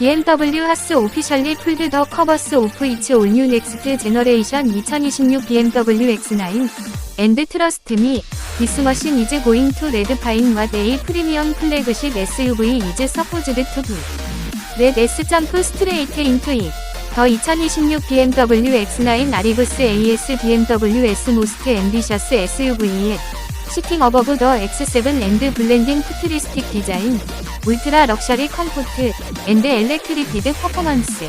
앤드 더 더. BMW has officially pulled the covers off its all-new next generation 2026 BMW X9. And trust me, this machine is going to redefine what a premium flagship SUV is supposed to do. Let us jump straight into it. 더2026 BMW X9 아리브스 AS BMW's most ambitious SUV에 시팅 어버브 더 X7 앤드 블렌딩 푸트리스틱 디자인, 울트라 럭셔리 컴포트, 앤드 엘렉트리피드 퍼포먼스.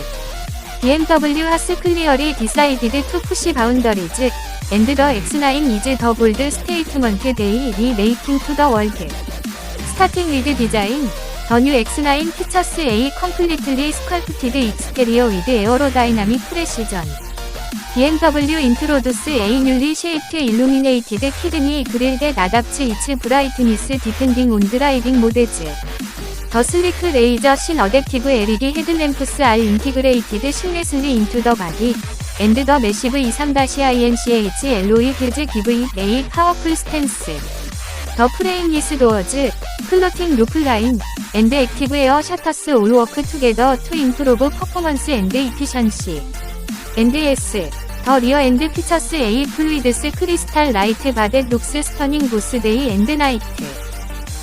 BMW 하스 클리어리 디사이디드 투 푸시 바운더리즈, 앤드 더 X9 이즈 더 볼드 스테이트먼트 데이 리 메이킹 투 더 월드. 스타팅 위드 디자인, 더 뉴 X9 피처스 A 컴플리틀리 스컬프티드 익스테리어 위드 에어로다이나믹 프레시전. BMW 인트로두스 A 뉴리 쉐이프트 일루미네이티드 키드니 그릴드 나답츠 이츠 브라이트니스 디펜딩 온 드라이빙 모데즈 더 슬리크 레이저 신 어댑티브 LED 헤드램프스 알 인티그레이티드 실내슬리 인투 더 바디 앤드 더 매시브 23-INCH LOE 힐즈 기브 A 파워풀 스탠스 더 프레임리스 도어즈 플로팅 루프 라인 앤드 액티브 에어 셔터스 올 워크 투게더 투 임프로브 퍼포먼스 앤드 이피션시 NDS 더 리어 앤드 피처스 A 플루이드스 크리스탈 라이트 바댓 룩스 스터닝 보스 데이 앤드 나이트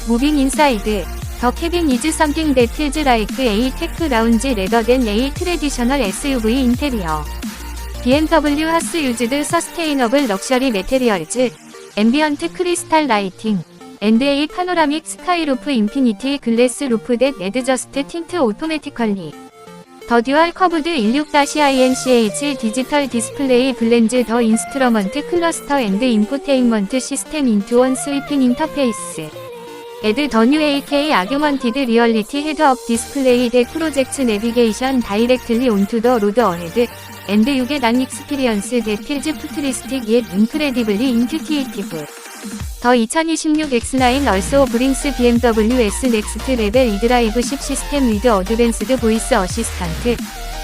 무빙 인사이드 더 캐빈 이즈 썸띵 데틸즈 라이크 A 테크 라운지 레더된 A 트레디셔널 SUV 인테리어. BMW 하스 유즈드 서스테이너블 럭셔리 메테리얼즈 앰비언트 크리스탈 라이팅 앤드 A 파노라믹 스카이루프 인피니티 글래스 루프 댓 에드저스트 틴트 오토매티컬리. 더 듀얼 커브드 16-INCH 디지털 디스플레이 블렌즈 더 인스트러먼트 클러스터 앤드 인포테인먼트 시스템 인투 원 스위핑 인터페이스 에드 더 뉴 AK 아규먼티드 리얼리티 헤드업 디스플레이 대 프로젝트 내비게이션 다이렉틀리 온투 더 로드 어헤드 앤드 유게 난 익스피리언스 대 필즈 푸트리스틱 옛 인크레디블리 인튜티티브. 더 2026 X9 얼소 브링스 BMW S 넥스트 레벨 이드라이브 10 시스템 위드 어드밴스드 보이스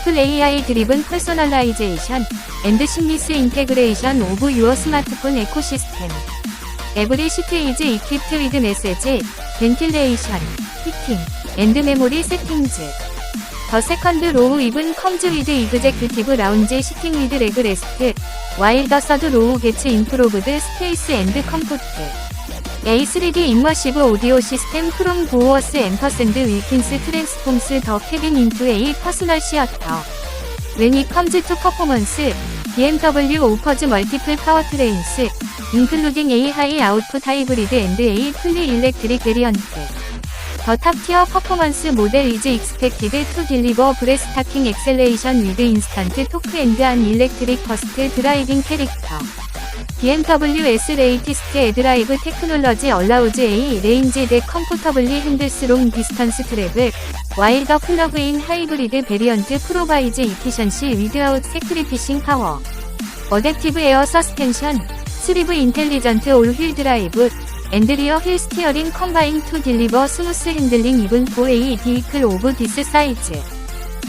풀 AI 드리븐 퍼소널라이제이션 앤드 심리스 인테그레이션 오브 유어 스마트폰 에코시스템 에브리 시트 이즈 이퀴프트 위드 메시지 벤틸레이션 히팅 앤드 메모리 세팅즈. 더 세컨드 로우 이븐 컴즈 위드 이그제큐티브 라운지 시팅 위드 레그 레스트 와일 더 서드 로우 게츠 인프로브드 스페이스 앤드 컴포트. A3D 임머시브 오디오 시스템 프롬 보어스 앰퍼샌드 윌킨스 트랜스폼스 더 캐빈 인투 A 퍼스널 시어터 It comes to performance, BMW offers multiple powertrains, including A high output hybrid and A electric variant. The top tier performance model is expected to deliver breathtaking acceleration with instant torque and an electric first driving character. BMW S latest drive technology allows a range that comfortably handles long distance travel, while the plug-in hybrid variant provides efficiency without sacrificing power. Adaptive air suspension, Swift intelligent all-wheel drive, and rear wheel steering combine to deliver smooth handling even for a vehicle of this size.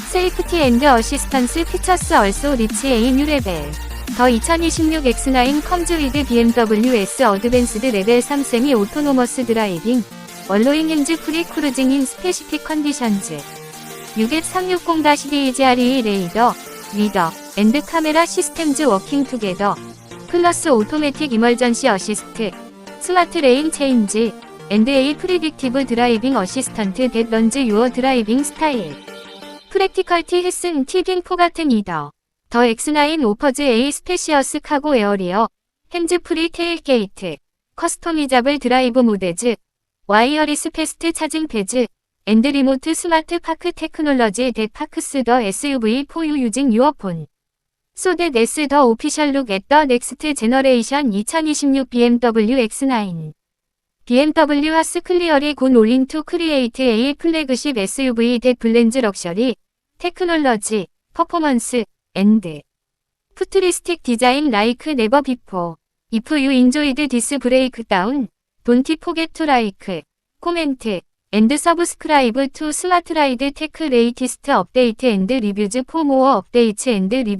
Safety and assistance features also reach a new level. 더 2026 X9 컴즈 위드 BMW S 어드밴스드 레벨 3 세미 오토노머스 드라이빙 얼로잉 핸즈 프리 크루징 인 스페시픽 컨디션즈 61360-DEGRE 레이더 리더 앤드 카메라 시스템즈 워킹 투게더 플러스 오토매틱 이멀전시 어시스트 스마트 레인 체인지 앤드 A 프리딕티브 드라이빙 어시스턴트 댓 런즈 유어 드라이빙 스타일 프랙티컬티 헬슨 티빙 포 같은 이더 더 X9 오퍼즈 A 스페시어스 카고 에어리어, 핸즈 프리 테일게이트, 커스터미자블 드라이브 모데즈, 와이어리스 패스트 차징 패즈, 앤드 리모트 스마트 파크 테크놀러지 대 파크스 더 SUV 포유 유징 유어폰. 소데 네스 더 오피셜 룩 앳 더 넥스트 제너레이션 2026 BMW X9. BMW 하스 클리어리 군 올린 투 크리에이트 A 플래그십 SUV 대 블렌즈 럭셔리, 테크놀러지, 퍼포먼스, 앤드 futuristic design like never before. If you enjoyed this breakdown, don't forget to like, comment, and subscribe to Smart Ride Tech latest update and reviews for more updates and reviews.